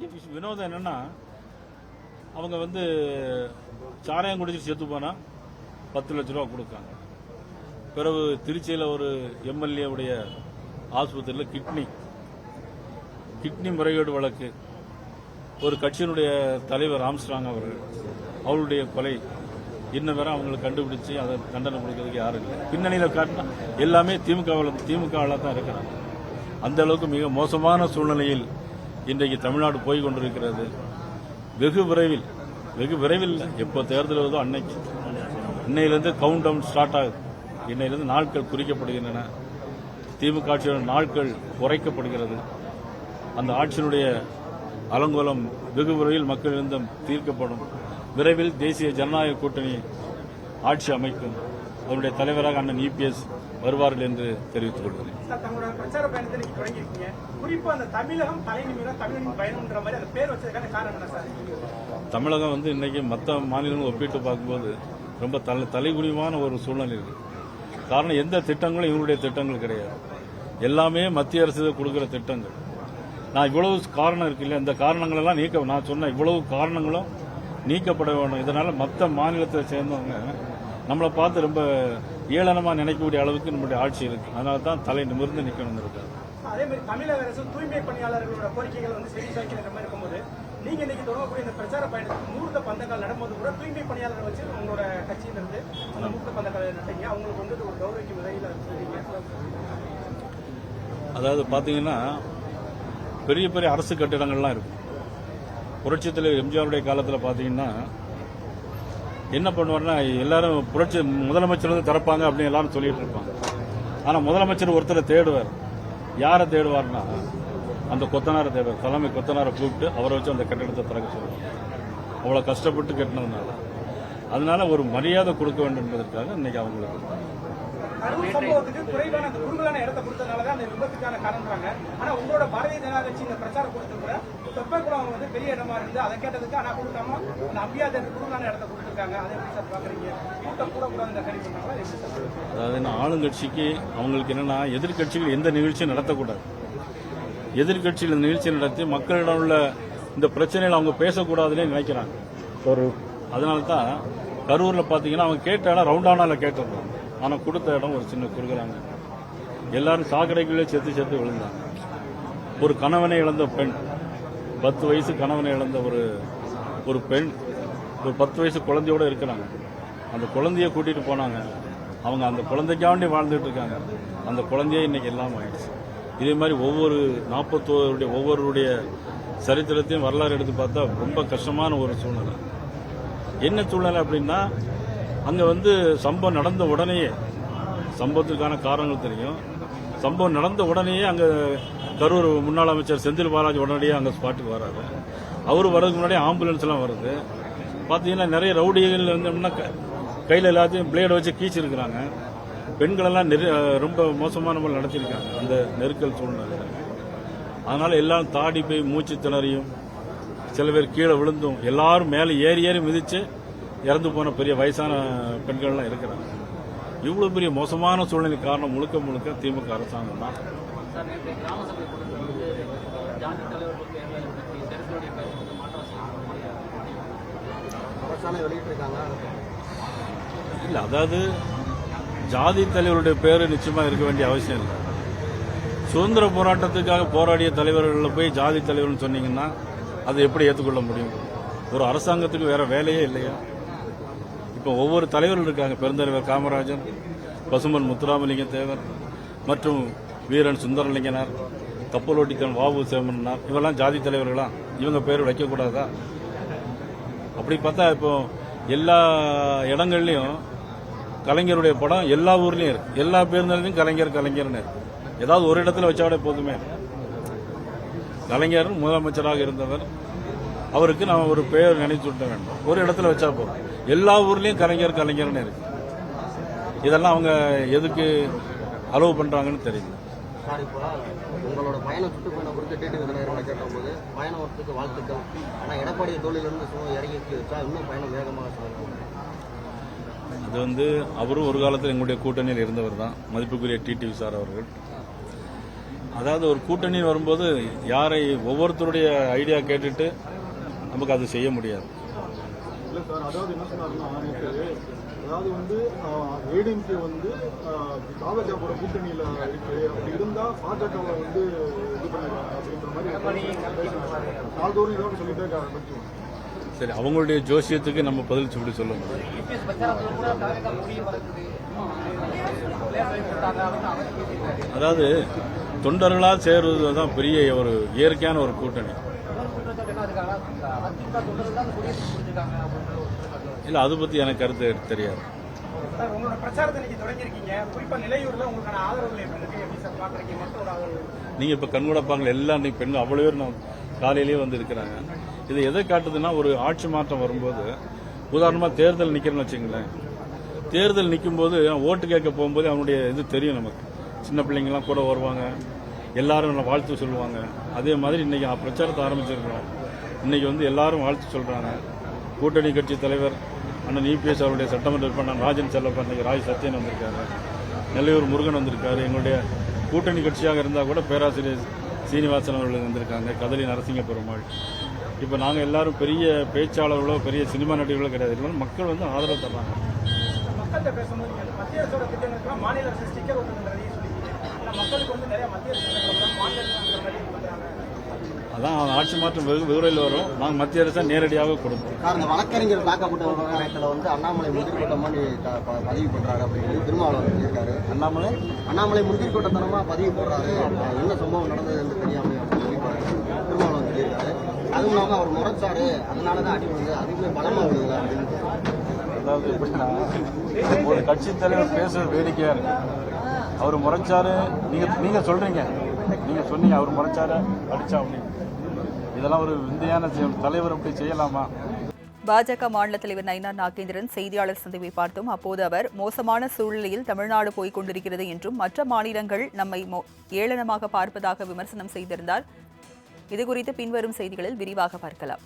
இங்கே வினோதம் என்னென்னா அவங்க வந்து சாராயம் குடிச்சு செத்து போனால் பத்து லட்ச ரூபா கொடுக்காங்க பிறகு திருச்சியில் ஒரு எம்எல்ஏவுடைய ஆஸ்பத்திரியில் கிட்னி. கிட்னி முறைகேடு வழக்கு. ஒரு கட்சியினுடைய தலைவர் ஆம்ஸ்ட்ராங் அவர்கள் அவருடைய கொலை. இன்ன வரை அவங்களை கண்டுபிடிச்சு அதை தண்டனை கொடுக்கறதுக்கு யாரும் இல்லை. பின்னணியில் காட்டினா எல்லாமே திமுகவில் திமுகவில் தான் இருக்கிறாங்க. அந்த அளவுக்கு மிக மோசமான சூழ்நிலையில் இன்றைக்கு தமிழ்நாடு போய் கொண்டிருக்கிறது. வெகு விரைவில் வெகு விரைவில் எப்போ தேர்தல் வருதோ அன்னைக்கு. இன்னையிலிருந்து கவுண்ட் டவுன் ஸ்டார்ட் ஆகுது. இன்னையிலிருந்து நாட்கள் குறிக்கப்படுகின்றன. திமுக ஆட்சியோட நாட்கள் குறைக்கப்படுகிறது. அந்த ஆட்சியினுடைய அலங்கோலம் வெகு விரைவில் மக்களிடம் தீர்க்கப்படும். விரைவில் தேசிய ஜனநாயக கூட்டணி ஆட்சி அமைக்கும். அவருடைய தலைவராக அண்ணன் இபிஎஸ் வருவார்கள் என்று தெரிவித்துக் கொள்கிறேன். தமிழகம் வந்து இன்னைக்கு மற்ற மாநிலங்கள் ஒப்பிட்டு பார்க்கும்போது ரொம்ப தலை தலைகுனிவான ஒரு சூழ்நிலை இருக்கு காரணம் எந்த திட்டங்களும் இவங்களுடைய திட்டங்கள் கிடையாது. எல்லாமே மத்திய அரசு கொடுக்கிற திட்டங்கள். நான் இவ்வளவு காரணம் இருக்கு இல்லையா? இந்த காரணங்கள் எல்லாம் நீக்க நான் சொன்ன இவ்வளவு காரணங்களும் நீக்கப்பட வேண்டும். இதனால மற்ற மாநிலத்தை சேர்ந்தவங்க நம்மளை பார்த்து ரொம்ப ஏளனமா நினைக்கக்கூடிய அளவுக்கு நம்முடைய ஆட்சி இருக்கு. அதனால தான் தலை நிமிர்ந்து நிக்கணும் இருக்காரு அதே மாதிரி தமிழக அரசு தூய்மை பணியாளர்களோட கோரிக்கைகள் வந்து செவி சாய்க்கிற மாதிரி இருக்கும்போது நீங்க இன்னைக்கு தொடங்கக்கூடிய இந்த பிரச்சார பயணத்துக்கு மூர்த்த பந்தங்கள் நடக்கும்போது கூட தூய்மை பணியாளர் வச்சு உங்களோட கட்சியிலிருந்து அந்த மூர்த்த பந்தங்கள் நடத்தீங்க. அவங்களுக்கு வந்து ஒரு கௌரவிக்கும் விதையில அதாவது பாத்தீங்கன்னா பெரிய பெரிய அரசு கட்டிடங்கள்லாம் இருக்கும் புரட்சித் தலைவர் எம்ஜிஆருடைய காலத்தில் பார்த்தீங்கன்னா என்ன பண்ணுவாருன்னா எல்லாரும் புரட்சி முதலமைச்சர் வந்து திறப்பாங்க அப்படின்னு எல்லாரும் சொல்லிட்டு இருப்பாங்க. ஆனால் முதலமைச்சர் ஒருத்தரை தேடுவார். யாரை தேடுவார்னா அந்த கொத்தனாரை தேடுவார். தலைமை கொத்தனாரை கூப்பிட்டு அவரை வச்சு அந்த கட்டிடத்தை திறக்க சொல்லுவாங்க அவ்வளோ கஷ்டப்பட்டு கட்டினதுனால. அதனால ஒரு மரியாதை கொடுக்க வேண்டும் என்பதற்காக இன்னைக்கு அவங்களுக்கு பெரிய இடமா இருந்து அதை கேட்டதுக்கு ஆனா கொடுக்காம அந்த குறுகலான இடத்தை கொடுத்து அதாவது என்ன ஆளுங்கட்சிக்கு அவங்களுக்கு என்னன்னா எதிர்க்கட்சிகள் எந்த நிகழ்ச்சியும் நடத்தக்கூடாது. எதிர்க்கட்சிகள் இந்த நிகழ்ச்சி நடத்தி மக்களிடம் உள்ள இந்த பிரச்சனைகளை அவங்க பேசக்கூடாதுன்னு நினைக்கிறாங்க. ஒரு அதனால தான் கரூர்ல பாத்தீங்கன்னா அவங்க கேட்ட இடம் ரவுண்டானால கேட்டிருந்தாங்க ஆனா கொடுத்த இடம் ஒரு சின்ன குறுகுறாங்க எல்லாரும் சாக்கடைக்குள்ளே செத்து செத்து விழுந்தாங்க. ஒரு கணவனை இழந்த பெண் பத்து வயசு கணவனை இழந்த ஒரு ஒரு பெண் ஒரு பத்து வயசு குழந்தையோட இருக்கிறாங்க. அந்த குழந்தைய கூட்டிகிட்டு போனாங்க. அவங்க அந்த குழந்தைக்காண்டி வாழ்ந்துட்டு இருக்காங்க. அந்த குழந்தையே இன்னைக்கு எல்லாம் ஆயிடுச்சு. இதே மாதிரி ஒவ்வொரு நாற்பத்தோருடைய ஒவ்வொருடைய சரித்திரத்தையும் வரலாறு எடுத்து பார்த்தா ரொம்ப கஷ்டமான ஒரு சூழ்நிலை. என்ன சூழ்நிலை அப்படின்னா அங்கே வந்து சம்பவம் நடந்த உடனேயே சம்பவத்திற்கான காரணங்கள் தெரியும். சம்பவம் நடந்த உடனேயே அங்கே கரூர் முன்னாள் அமைச்சர் செந்தில் பாலாஜி உடனடியாக அங்கே ஸ்பாட்டுக்கு வராரு அவர் வர்றதுக்கு முன்னாடி ஆம்புலன்ஸ்லாம் வருது. பார்த்தீங்கன்னா நிறைய ரவுடிகள் வந்து கையில் எல்லாத்தையும் பிளேடு வச்சு கீச்சிருக்கிறாங்க. பெண்களெல்லாம் நெரு- ரொம்ப மோசமான முறையில் நடத்தியிருக்காங்க அந்த நெருக்கல் சூழ்நிலையில். அதனால் எல்லாம் தாடி போய் மூச்சு திணறியும் சில பேர் கீழே விழுந்தும் எல்லாரும் மேலே ஏறி ஏறி மிதித்து இறந்து போன பெரிய வயசான பெண்கள்லாம் இருக்கிறாங்க. இவ்வளோ பெரிய மோசமான சூழ்நிலை காரணம் முழுக்க முழுக்க திமுக அரசாங்கம் தான் சார் நேற்று கிராம சபை கூட்டத்தில் வந்து ஜாதி தலைவர்கள் பேரில் பற்றி தெருக்களுடைய பேர் வந்து மாற்றம் அரசாணை வெளியிட்டிருக்காங்க அதாவது ஜாதி தலைவருடைய பேர் நிச்சயமாக இருக்க வேண்டிய அவசியம் இல்லை. சுதந்திர போராட்டத்துக்காக போராடிய தலைவர்களில் போய் ஜாதி தலைவர்னு சொன்னீங்கன்னா அதை எப்படி ஏற்றுக்கொள்ள முடியும்? ஒரு அரசாங்கத்துக்கு வேற வேலையே இல்லையா? இப்போ ஒவ்வொரு தலைவர்கள் இருக்காங்க. பெருந்தலைவர் காமராஜர் பசுமன் முத்துராமலிங்க தேவர் மற்றும் வீரன் சுந்தரலிங்கனார் கப்பலோட்டிக்கன் வாவு சேமன்னார் இவெல்லாம் ஜாதி தலைவர்களா? இவங்க பேர் வைக்கக்கூடாதா? அப்படி பார்த்தா இப்போ எல்லா இடங்கள்லையும் கலைஞருடைய படம் எல்லா ஊர்லேயும் இருக்கு. எல்லா பேருந்துலையும் கலைஞர் கலைஞர்னு இருக்கு. ஏதாவது ஒரு இடத்துல வச்சாவிட போதுமே. கலைஞர் முதலமைச்சராக இருந்தவர். அவருக்கு நாம் ஒரு பெயர் நினைச்சு விட்ட வேண்டும். ஒரு இடத்துல வச்சா போதும். எல்லா ஊர்லேயும் கலைஞர் கலைஞர்னு இருக்கு. இதெல்லாம் அவங்க எதுக்கு அலோவ் பண்ணுறாங்கன்னு தெரியுது சார் இப்போ உங்களோட பயணம் சுற்றுப்பயணம் குறித்து டிடி விதிநகர்களை கேட்டபோது. பயணம் வரத்துக்கு வாழ்த்துக்கள். ஆனால் எடப்பாடி தோழிலிருந்து சும்மா இறங்கி வச்சா இன்னும் பயணம் வேகமாக சொல்லுவாங்க அது வந்து அவரும் ஒரு காலத்தில் எங்களுடைய கூட்டணியில் இருந்தவர் தான். மதிப்புக்குரிய டிடிவி சார் அவர்கள். அதாவது ஒரு கூட்டணி வரும்போது யாரை ஒவ்வொருத்தருடைய ஐடியா கேட்டுட்டு நமக்கு அது செய்ய முடியாது. இல்ல சார் அதாவது என்ன சொன்னாருன்னா நேற்று அதாவது வந்து ஏடிஎம்கே வந்து பாஜகவோட கூட்டணியில இருக்கு. அப்படி இருந்தா பாஜகவை வந்து இது பண்ணிடுவாங்க அப்படின்ற மாதிரி நாள்தோறும் ஏதாவது சொல்லிட்டே இருக்காங்க சரி அவங்களுடைய ஜோசியத்துக்கு நம்ம பதில் சொல்லி சொல்ல முடியும் அதாவது தொண்டர்களால் சேருவது தான் பெரிய ஒரு இயற்கையான ஒரு கூட்டணி. இல்லை அதை பற்றி எனக்கு கருத்து தெரியாது. உங்களோட பிரச்சாரத்தை இன்னைக்கு தொடங்கியிருக்கீங்க. குறிப்பா நிலையூர்ல உங்களுக்கான ஆதரவுகள் எப்படி இருக்கு? எப்படி சார் பாக்குறீங்க மக்களோட ஆதரவு. நீங்கள் இப்போ கண்கூட பாருங்கள் எல்லா இன்னைக்கு பெண்கள் அவ்வளோ பேர் நான் காலையிலேயே வந்து இருக்கிறாங்க இது எதை காட்டுதுன்னா ஒரு ஆட்சி மாற்றம் வரும்போது உதாரணமாக தேர்தல் நிற்கிறேன்னு வச்சுங்களேன் தேர்தல் நிற்கும்போது ஓட்டு கேட்க போகும்போது அவனுடைய இது தெரியும் நமக்கு. சின்ன பிள்ளைங்கலாம் கூட வருவாங்க. எல்லாரும் நல்லா வாழ்த்து சொல்லுவாங்க. அதே மாதிரி இன்னைக்கு பிரச்சாரத்தை ஆரம்பிச்சிருக்கிறோம். இன்றைக்கி வந்து எல்லாரும் வாழ்த்து சொல்கிறாங்க கூட்டணி கட்சி தலைவர் அண்ணன் இபிஎஸ் அவருடைய சட்டமன்ற உறுப்பினர் ராஜன் செல்லப்பன் இன்னைக்கு ராஜ் சத்யன் வந்திருக்காரு. நெல்லையூர் முருகன் வந்திருக்காரு. எங்களுடைய கூட்டணி கட்சியாக இருந்தால் கூட பேராசிரியர் சீனிவாசன் அவர்கள் வந்திருக்காங்க. கதலி நரசிங்க பெருமாள். இப்போ நாங்கள் எல்லாரும் பெரிய பேச்சாளர்களோ பெரிய சினிமா நடிகர்களோ கிடையாது. மக்கள் வந்து ஆதரவு தர்றாங்க. மக்கள்கிட்ட பேசும்போது மத்திய அரசோட திட்டங்களுக்கு மாநில அரசு ஸ்டிக்கர் அதான் ஆட்சி மாற்றம் வெகு விரைவில் வரும். நாங்கள் மத்திய அரசை நேரடியாக கொடுப்போம். சார் இந்த வழக்கறிஞர் தாக்கப்பட்ட விவகாரத்தில் வந்து அண்ணாமலை முந்திரி கூட்டமாக நீ த- ப- பதிவு பண்றாரு அப்படின்னு திருமாவளவன் சொல்லியிருக்காரு. அண்ணாமலை? அண்ணாமலை முந்திரி கூட்டத்தனமா பதிவு போடுறாரு. என்ன சம்பவம் நடந்தது என்று தெரியாம அப்படின்னு சொல்லி திருமாவளவன் சொல்லியிருக்காரு. அதுவும் இல்லாம அவர் முறைச்சாரு. அதனாலதான் அடி விழுது அதுவுமே பலமா விழுது அப்படின்னு. அதாவது எப்படின்னா ஒரு கட்சி தலைவர் பேசுறது வேடிக்கையா இருக்கு. அவர் முறைச்சாரு. நீங்கள் நீங்கள் சொல்கிறீங்க நீங்கள் சொன்னீங்க அவர் முறைச்சாரு அடிச்சா அப்படின்னு இதெல்லாம் ஒரு விந்தையான தலைவர் அப்படி செய்யலாமா? பாஜக மாநில தலைவர் நயினா நாகேந்திரன் செய்தியாளர் சந்திப்பை பார்த்தோம். அப்போது அவர் மோசமான சூழ்நிலையில் தமிழ்நாடு போய்க் கொண்டிருக்கிறது என்றும் மற்ற மாநிலங்கள் நம்மை ஏளனமாக பார்ப்பதாக விமர்சனம் செய்திருந்தார். இதுகுறித்து பின்வரும் செய்திகளில் விரிவாக பார்க்கலாம்.